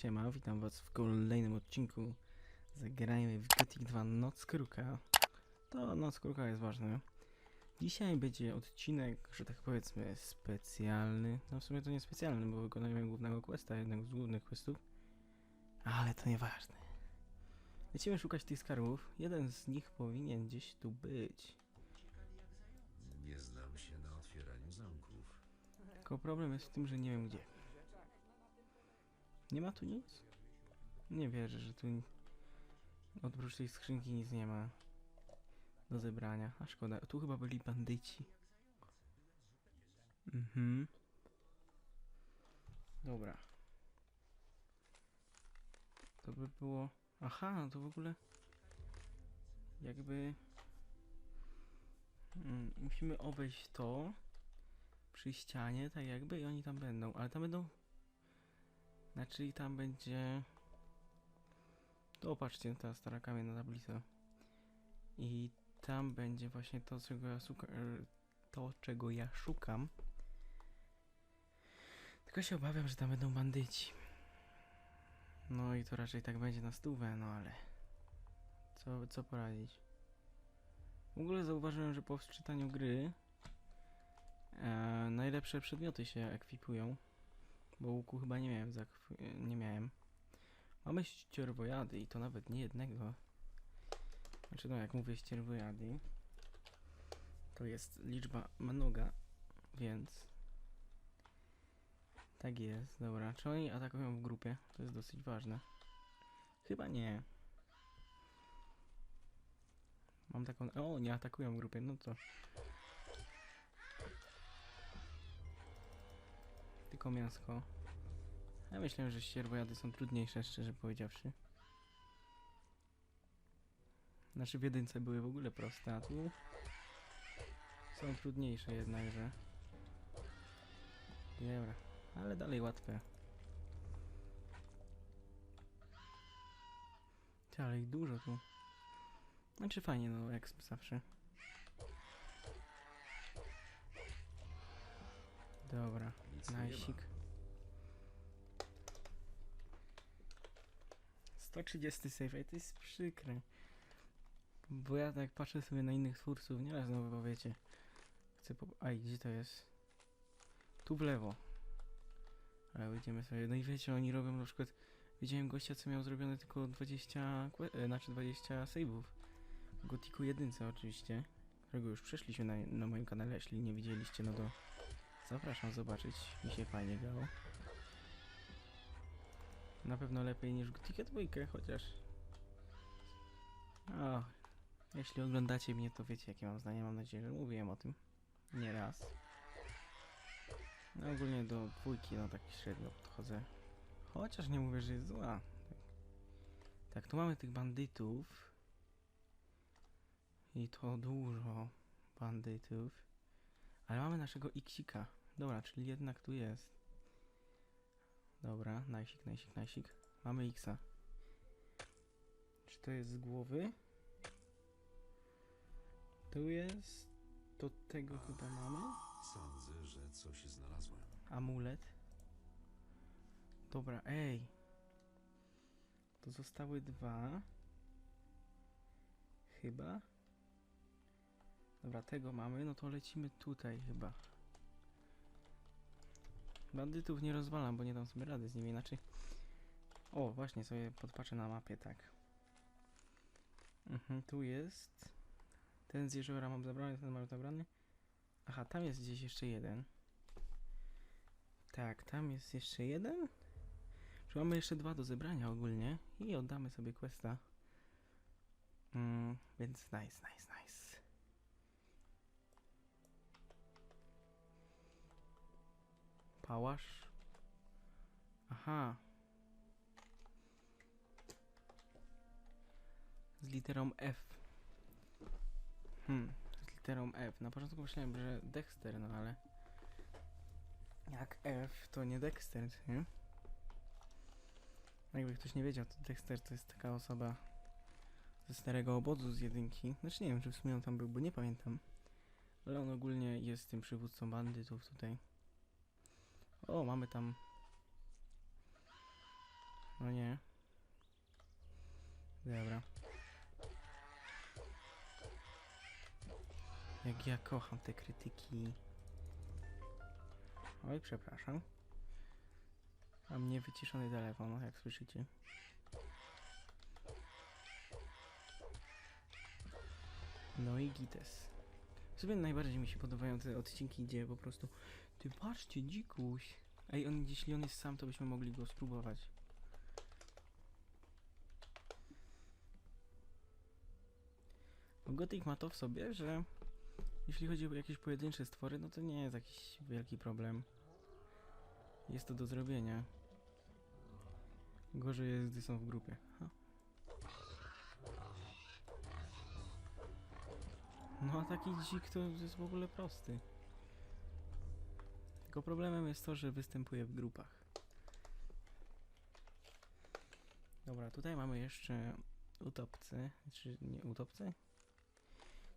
siema, witam was w kolejnym odcinku. Zagrajmy w Gothic 2 Noc Kruka. To Noc Kruka jest ważne. Dzisiaj będzie odcinek, że tak powiedzmy, specjalny. No w sumie to nie specjalny, bo wykonujemy głównego questa, jednego z głównych questów. Ale to nieważne. Lecimy szukać tych skarbów. Jeden z nich powinien gdzieś tu być. Nie znam się na otwieraniu zamków. Tylko problem jest w tym, że nie wiem gdzie. Nie ma tu nic? Nie wierzę, że tu oprócz tej skrzynki nic nie ma do zebrania. A szkoda, tu chyba byli bandyci. Mhm. Dobra. To by było... Aha, no to w ogóle... Jakby... Mm, musimy obejść to przy ścianie, tak jakby i oni tam będą, ale tam będą... Znaczy i tam będzie... To patrzcie, ta stara kamienna tablica. I tam będzie właśnie to, czego ja szukam. To, czego ja szukam. Tylko się obawiam, że tam będą bandyci. No i to raczej tak będzie na stówę, no ale... Co, co poradzić? W ogóle zauważyłem, że po wczytaniu gry E, najlepsze przedmioty się ekwipują. Bo łuku chyba nie miałem. zakw- nie miałem. Mamy ścierwojady i to nawet nie jednego. Znaczy no jak mówię ścierwojady to jest liczba mnoga, więc tak jest, dobra. Czy oni atakują w grupie? To jest dosyć ważne. Chyba nie. Mam taką... O, nie atakują w grupie, no to tylko. Ja myślę, że ścierwojady są trudniejsze, szczerze powiedziawszy. Znaczy w jedynce były w ogóle proste, a tu są trudniejsze jednakże. Dobra, ale dalej łatwe. Ty, ale ich dużo tu. Znaczy fajnie, no jak zawsze. Dobra. Nic tu nie ma. Najsik. 130 save, ej, to jest przykre. Bo ja tak patrzę sobie na innych twórców, nieraz znowu powiecie. Chcę po... Aj, gdzie to jest? Tu w lewo. Ale wyjdziemy sobie. No i wiecie, oni robią na przykład... Widziałem gościa, co miał zrobione tylko 20... que- E, znaczy 20 save'ów. Gotiku 1 oczywiście. Którego już przeszliśmy na, na moim kanale, jeśli nie widzieliście, no to... Zapraszam zobaczyć, mi się fajnie grało. Na pewno lepiej niż Ticket dwójkę, chociaż... O, jeśli oglądacie mnie, to wiecie jakie mam zdanie, mam nadzieję, że mówiłem o tym. Nie raz. No ogólnie do dwójki, no tak średnio podchodzę. Chociaż nie mówię, że jest zła. Tak, tak tu mamy tych bandytów. I to dużo bandytów. Ale mamy naszego Xika. Dobra, czyli jednak tu jest. Dobra, najsik, najsik, najsik. Mamy Xa. Czy to jest z głowy? Tu jest. Do tego chyba mamy. Sądzę, że coś znalazłem. Amulet. Dobra, ej. To zostały dwa. Chyba. Dobra, tego mamy, no to lecimy tutaj chyba. Bandytów nie rozwalam, bo nie dam sobie rady z nimi, inaczej... O, właśnie sobie podpatrzę na mapie, tak. Mhm, tu jest. Ten z jeziora mam zabrany, ten mam zabrany. Aha, tam jest gdzieś jeszcze jeden. Tak, tam jest jeszcze jeden. Czy mamy jeszcze dwa do zebrania ogólnie i oddamy sobie questa. Mm, więc nice, nice, nice. Pałasz. Aha. Z literą F. Hmm, z literą F. Na początku myślałem, że Dexter, no ale... Jak F, to nie Dexter, nie? Jakby ktoś nie wiedział, to Dexter to jest taka osoba ze starego obozu z jedynki. Znaczy nie wiem, czy w sumie on tam był, bo nie pamiętam. Ale on ogólnie jest tym przywódcą bandytów tutaj. O, mamy tam... No nie. Dobra. Jak ja kocham te krytyki. Oj, przepraszam. Mam niewyciszony telefon, jak słyszycie. No i gites. W sumie najbardziej mi się podobają te odcinki, gdzie po prostu Ty patrzcie, dzikuś. Ej, on, jeśli on jest sam, to byśmy mogli go spróbować. Gothic ma to w sobie, że jeśli chodzi o jakieś pojedyncze stwory, no to nie jest jakiś wielki problem. Jest to do zrobienia. Gorzej jest, gdy są w grupie. Ha. No a taki dzik to jest w ogóle prosty. Tylko problemem jest to, że występuje w grupach. Dobra, tutaj mamy jeszcze utopcy, czy nie utopcy?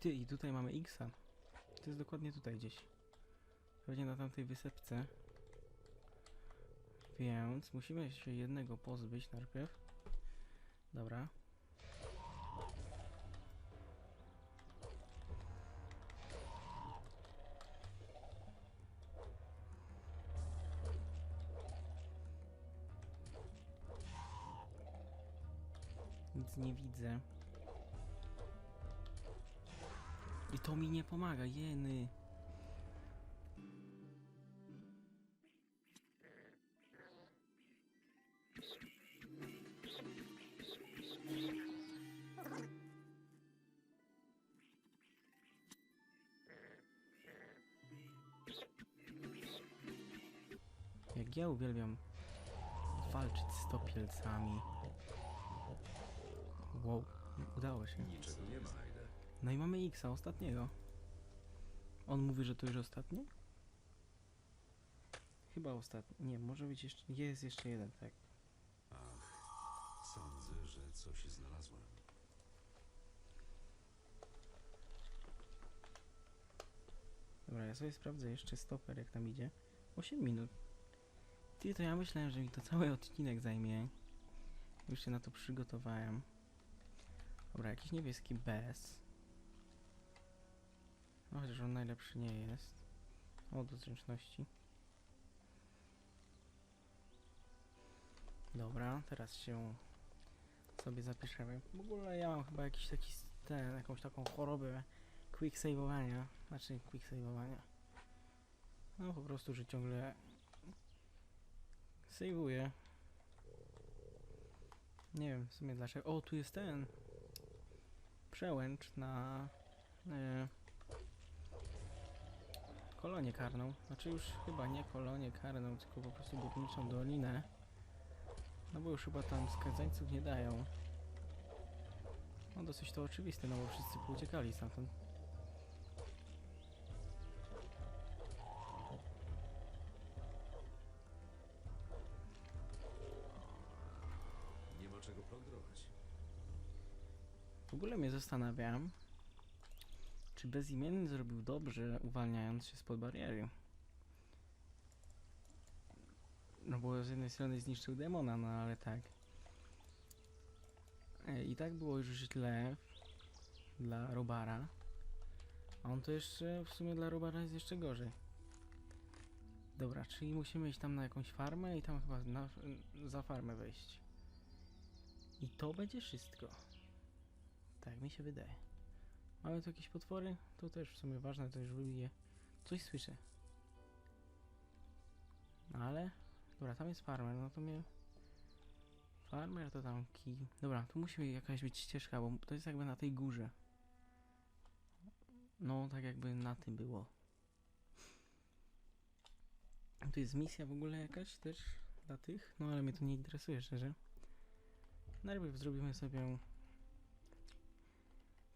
Ty, i tutaj mamy Xa. To jest dokładnie tutaj gdzieś. Pewnie na tamtej wysepce. Więc musimy się jednego pozbyć najpierw. Dobra. Pomaga, jeny. Jak ja uwielbiam walczyć z topielcami. Wow, udało się. Niczego nie ma, Aide. No i mamy Xa, ostatniego. On mówi, że to już ostatni? Chyba ostatni. Nie, może być jeszcze. Jest jeszcze jeden, tak. Ach, sądzę, że coś znalazłem. Dobra, ja sobie sprawdzę jeszcze stoper, jak tam idzie. 8 minut. Ty, to ja myślałem, że mi to cały odcinek zajmie. Już się na to przygotowałem. Dobra, jakiś niebieski bez. No chociaż on najlepszy nie jest. O, do zręczności. Dobra, teraz się sobie zapiszemy. W ogóle ja mam chyba jakiś taki ten, jakąś taką chorobę quick save'owania. Znaczy quick save'owania. No po prostu, że ciągle save'uję. Nie wiem w sumie dlaczego. O, tu jest ten przełęcz na e, kolonię karną. Znaczy już chyba nie kolonię karną, tylko po prostu górniczą dolinę. No bo już chyba tam skazańców nie dają. No dosyć to oczywiste, no bo wszyscy pouciekali stamtąd. Nie ma czego plądrować. W ogóle mnie zastanawiam, czy bezimienny zrobił dobrze, uwalniając się spod bariery. No bo z jednej strony zniszczył demona, no ale tak. I tak było już źle dla Robara. A on to jeszcze, w sumie dla Robara jest jeszcze gorzej. Dobra, czyli musimy iść tam na jakąś farmę i tam chyba na, za farmę wejść. I to będzie wszystko. Tak mi się wydaje. Mamy tu jakieś potwory? To też w sumie ważne, to już wybiję. Coś słyszę. No ale... Dobra, tam jest farmer, no to mnie... Farmer to tam kij. Dobra, tu musi jakaś być ścieżka, bo to jest jakby na tej górze. No, tak jakby na tym było. Tu jest misja w ogóle jakaś też dla tych, no ale mnie to nie interesuje szczerze. Najpierw zrobimy sobie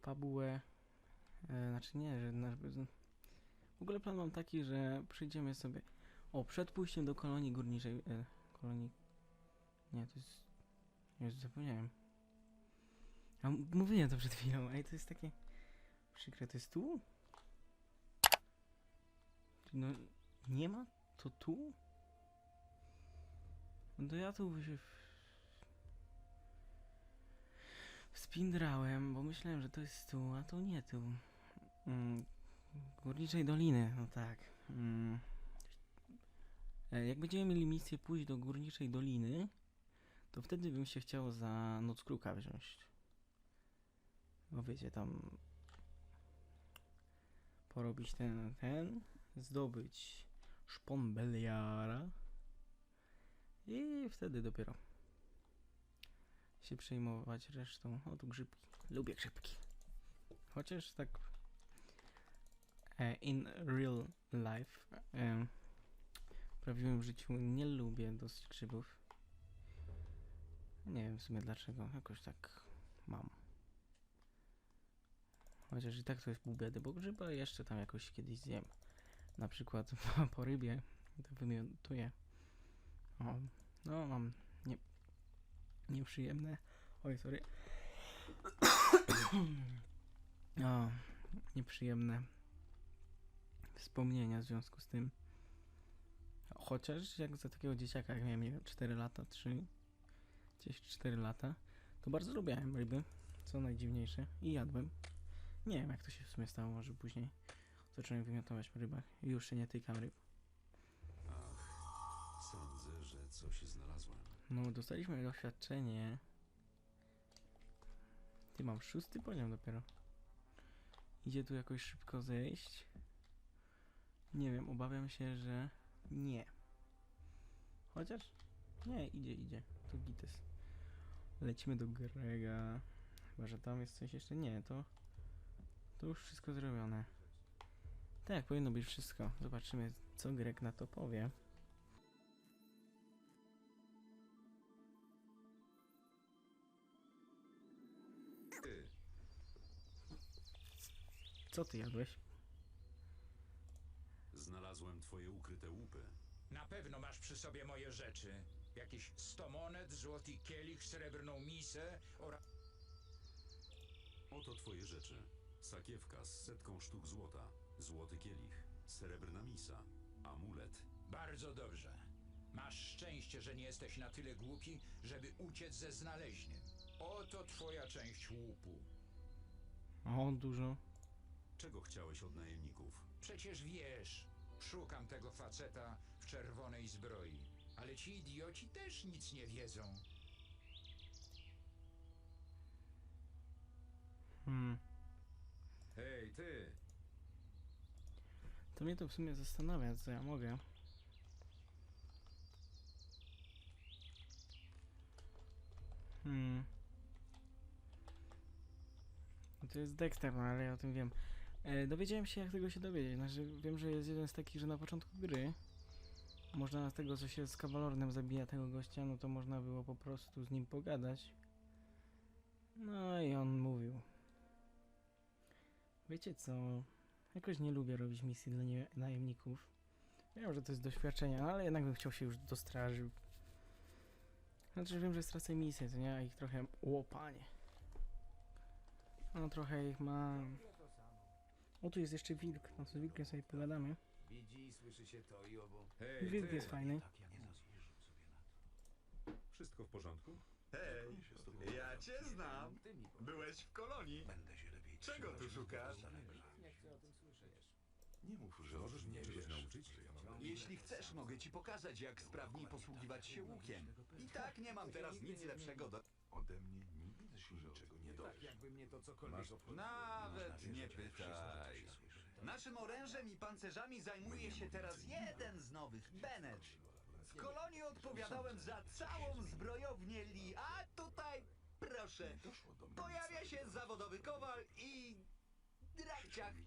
fabułę. E, znaczy nie, że w ogóle plan mam taki, że przyjdziemy sobie. O, przed pójściem do kolonii górniczej. E, kolonii. Nie, to jest. Już zapomniałem. A mówiłem to przed chwilą, ej, to jest takie. Przykre, to jest tu? No, nie ma? To tu? No to ja tu się. w- spindrałem, bo myślałem, że to jest tu, a to nie tu. Mm, Górniczej Doliny, no tak. Mm. E, Jak będziemy mieli misję pójść do Górniczej Doliny, to wtedy bym się chciał za Noc Kruka wziąć. Bo wiecie, tam porobić ten, ten, zdobyć szpon Beliara i wtedy dopiero się przejmować resztą. O, tu grzybki. Lubię grzybki. Chociaż tak in real life e, w prawdziwym życiu nie lubię dosyć grzybów. Nie wiem w sumie dlaczego. Jakoś tak mam. Chociaż i tak to jest pół biedy, bo grzyba jeszcze tam jakoś kiedyś zjem. Na przykład po rybie to wymiotuję. O, no mam nie, nieprzyjemne. Oj, sorry. o, nieprzyjemne wspomnienia w związku z tym. Chociaż jak za takiego dzieciaka, jak miałem nie wiem, 4 lata, 3, gdzieś 4 lata, to bardzo lubiałem ryby, co najdziwniejsze, i jadłem. Nie wiem, jak to się w sumie stało, może później zacząłem wymiotować po rybach i już się nie tykam ryb. Ach, sądzę, że coś znalazłem. No, dostaliśmy doświadczenie. Ty mam szósty poziom dopiero. Idzie tu jakoś szybko zejść. Nie wiem, obawiam się, że nie. Chociaż nie, idzie, idzie. To gites. Lecimy do Grega. Chyba, że tam jest coś jeszcze. Nie, to to już wszystko zrobione. Tak, powinno być wszystko. Zobaczymy, co Greg na to powie. Co ty jadłeś? Znalazłem twoje ukryte łupy. Na pewno masz przy sobie moje rzeczy. Jakieś 100 monet, złoty kielich, srebrną misę oraz... Oto twoje rzeczy. Sakiewka z setką sztuk złota, złoty kielich, srebrna misa, amulet. Bardzo dobrze. Masz szczęście, że nie jesteś na tyle głupi, żeby uciec ze znaleźniem. Oto twoja część łupu. O, dużo. Czego chciałeś od najemników? Przecież wiesz, szukam tego faceta w czerwonej zbroi. Ale ci idioci też nic nie wiedzą. Hmm. Hej, ty! To mnie to w sumie zastanawia, co ja mogę. Hmm. To jest Dexter, no ale ja o tym wiem. E, dowiedziałem się, jak tego się dowiedzieć. Znaczy, wiem, że jest jeden z takich, że na początku gry można z tego, co się z kawalornem zabija tego gościa, no to można było po prostu z nim pogadać. No i on mówił. Wiecie co? Jakoś nie lubię robić misji dla najemników. Wiem, że to jest doświadczenie, ale jednak bym chciał się już do straży. Znaczy wiem, że stracę misję, to nie? A ich trochę... Łopanie. No trochę ich mam. O, tu jest jeszcze wilk. No z wilkiem sobie pogadamy. Widzi i słyszy się to i obo. Hej, Wilk ty! jest fajny. Wszystko w porządku? Hej, ja cię znam. Byłeś w kolonii. Będę się lepiej Czego tu szukasz? Nie chcę o tym słyszeć. Nie mów, Że możesz mnie czegoś nauczyć? Jeśli chcesz, mogę ci pokazać, jak sprawniej posługiwać się łukiem. I tak nie mam teraz nic lepszego do... Ode mnie nigdy się niczego nie Tak jakby mnie to cokolwiek obchodziło. Nawet nie pytaj. Naszym orężem i pancerzami zajmuje się teraz jeden z nowych, Bennett. W kolonii odpowiadałem za całą zbrojownię Lee, a tutaj, proszę, pojawia się zawodowy kowal i...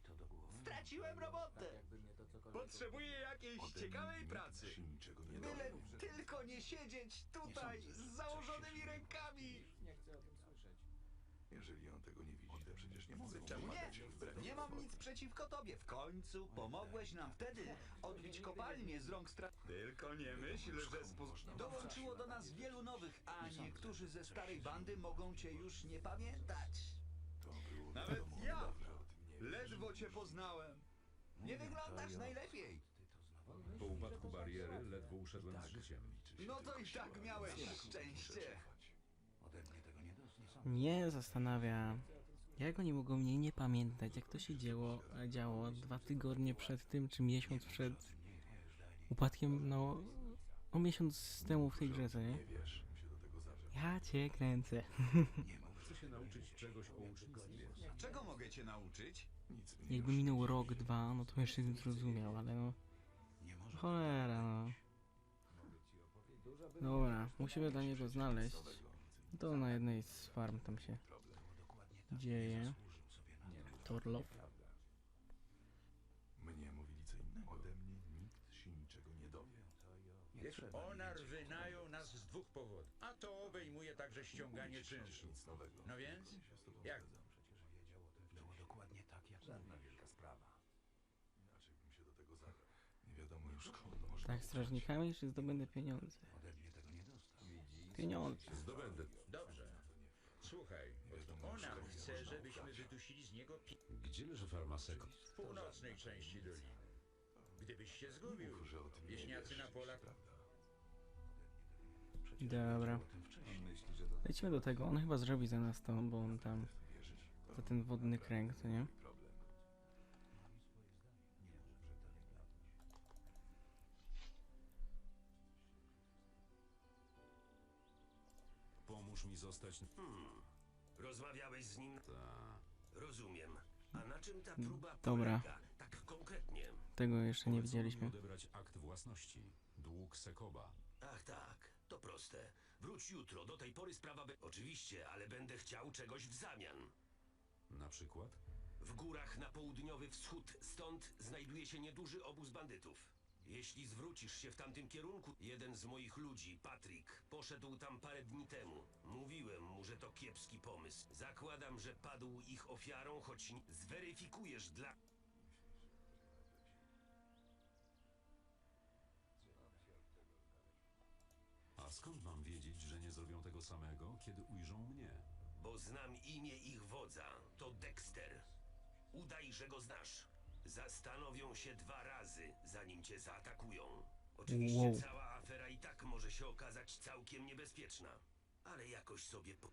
Głowy. Straciłem robotę. Jakby mnie to cokolwiek Potrzebuję jakiejś ciekawej pracy. Się niczego nie Byle tylko nie siedzieć tutaj z założonymi rękami. Nie chcę o tym słyszeć. Jeżeli on tego nie widzi, to przecież nie mogę mu Czemu pomagać nie? wbrew Nie mam nic przeciwko tobie. W końcu pomogłeś nam wtedy odbić kopalnię z rąk stra... Tylko nie myśl, że spo... Dołączyło do nas wielu nowych, a niektórzy ze starej bandy mogą cię już nie pamiętać. To było Nawet wiadomo, ja dawno o tym nie Ledwo cię poznałem. Nie wyglądasz najlepiej. Po upadku bariery ledwo uszedłem z życiem. liczy się No to i tak miałeś szczęście. cofać. Ode mnie tego nie zastanawia, jak oni mogą mnie nie pamiętać, jak to się działo, działo dwa tygodnie przed tym, czy miesiąc przed upadkiem, no, o miesiąc temu w tej grze, co nie? Nie wiesz, się do tego zabrać. Ja cię kręcę. Chcę się nauczyć czegoś o ucznictwie. Czego mogę cię nauczyć? Jakby minął rok, dwa, no to jeszcze bym zrozumiał, ale no, cholera, no. Dobra, musimy dla niego znaleźć. To na jednej z farm tam się dzieje. Torlow. Mnie mówili co innego. Ode mnie nikt się niczego nie dowie. Wiesz, Onar wynajął nas z dwóch powodów. A to obejmuje także ściąganie czynszu. Nic nowego. No więc? Jak? Było dokładnie tak, jak Żadna wielka sprawa. Inaczej bym się do tego zabrał. Nie wiadomo już skąd można Tak, strażnikami, czy zdobędę pieniądze? Pieniądze. Zdobędę. Dobrze. Słuchaj, Onar chce, żebyśmy wydusili z niego pi... Gdzie leży farma Seko? w północnej części doliny. Gdybyś się zgubił, Mów, że o tym nie wieśniacy wiesz, na polach prawda? Dobra. Lecimy do tego. On chyba zrobi za nas to, bo on tam za ten wodny kręg, co nie? Pomóż mi zostać... Hmm. Rozmawiałeś z nim? Ta... Rozumiem. A na czym ta próba Dobra. polega? Tak konkretnie. Tego jeszcze nie Polecono mi widzieliśmy. odebrać akt własności. Dług Sekoba. Ach tak, to proste. Wróć jutro, do tej pory sprawa be... Oczywiście, ale będę chciał czegoś w zamian. Na przykład? W górach na południowy wschód stąd znajduje się nieduży obóz bandytów. Jeśli zwrócisz się w tamtym kierunku, jeden z moich ludzi, Patrick, poszedł tam parę dni temu. Że to kiepski pomysł. Zakładam, że padł ich ofiarą, choć zweryfikujesz dla... A skąd mam wiedzieć, że nie zrobią tego samego, kiedy ujrzą mnie? Bo znam imię ich wodza. To Dexter. Udaj, że go znasz. Zastanowią się dwa razy, zanim cię zaatakują. Oczywiście Wow. cała afera i tak może się okazać całkiem niebezpieczna. Ale jakoś sobie po...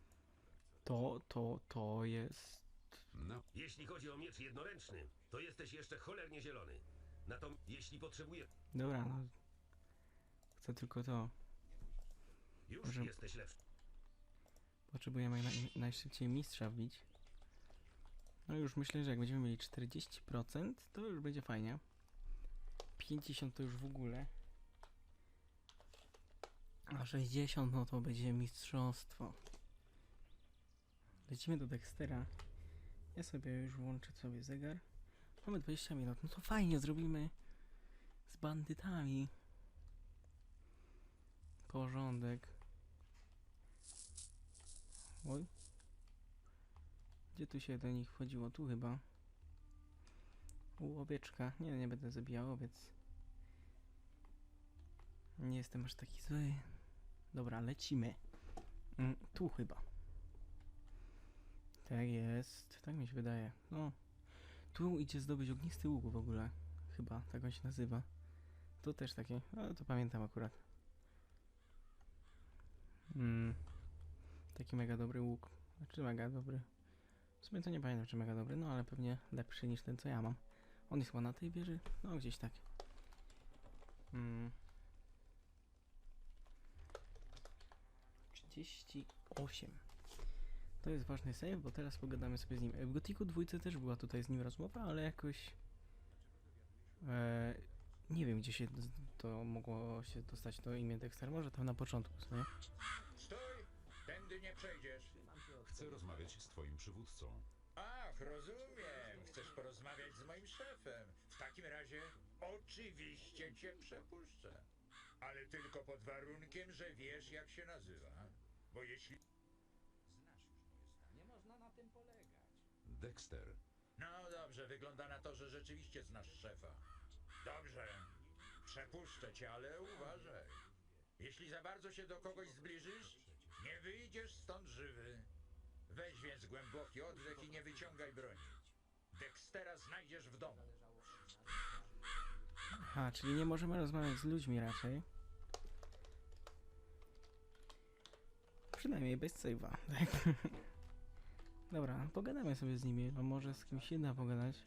To, to, to jest... Na... Jeśli chodzi o miecz jednoręczny, to jesteś jeszcze cholernie zielony. Natomiast jeśli potrzebujesz... Dobra, no. Chcę tylko to. Już Może- jesteś lepszy. Potrzebujemy naj, najszybciej mistrza wbić. No już myślę, że jak będziemy mieli 40%, to już będzie fajnie. 50 to już w ogóle. A 60 no to będzie mistrzostwo. Lecimy do Dextera. Ja sobie już włączę sobie zegar. Mamy 20 minut. No to fajnie, zrobimy z bandytami. Porządek. Oj. Gdzie tu się do nich wchodziło? Tu chyba. U, owieczka. Nie, nie będę zabijał owiec. Nie jestem aż taki zły. Dobra, lecimy. Mm, tu chyba. Tak jest. Tak mi się wydaje. No. Tu idzie zdobyć ognisty łuk w ogóle. Chyba, tak on się nazywa. To też takie. Ale to pamiętam akurat. Mm. Taki mega dobry łuk. Znaczy mega dobry. W sumie to nie pamiętam czy mega dobry, no ale pewnie lepszy niż ten co ja mam. On jest chyba na tej wieży? No gdzieś tak. Mm. 38. To jest ważny save, bo teraz pogadamy sobie z nim. W Gotiku dwójce też była tutaj z nim rozmowa, ale jakoś... E, nie wiem gdzie się to mogło się dostać to imię Dexter, może tam na początku, co nie? Stój! Tędy nie przejdziesz. Chcę rozmawiać z twoim przywódcą. Ach, rozumiem. Chcesz porozmawiać z moim szefem. W takim razie oczywiście cię przepuszczę. Ale tylko pod warunkiem, że wiesz jak się nazywa. Bo jeśli... Nie można na tym polegać. Dexter. No dobrze, wygląda na to, że rzeczywiście znasz szefa. Dobrze. Przepuszczę cię, ale uważaj. Jeśli za bardzo się do kogoś zbliżysz, nie wyjdziesz stąd żywy. Weź więc głęboki oddech i nie wyciągaj broni. Dextera znajdziesz w domu. Aha, czyli nie możemy rozmawiać z ludźmi raczej. Przynajmniej bez save'a. Tak? Dobra, pogadamy sobie z nimi, a może z kimś się da pogadać.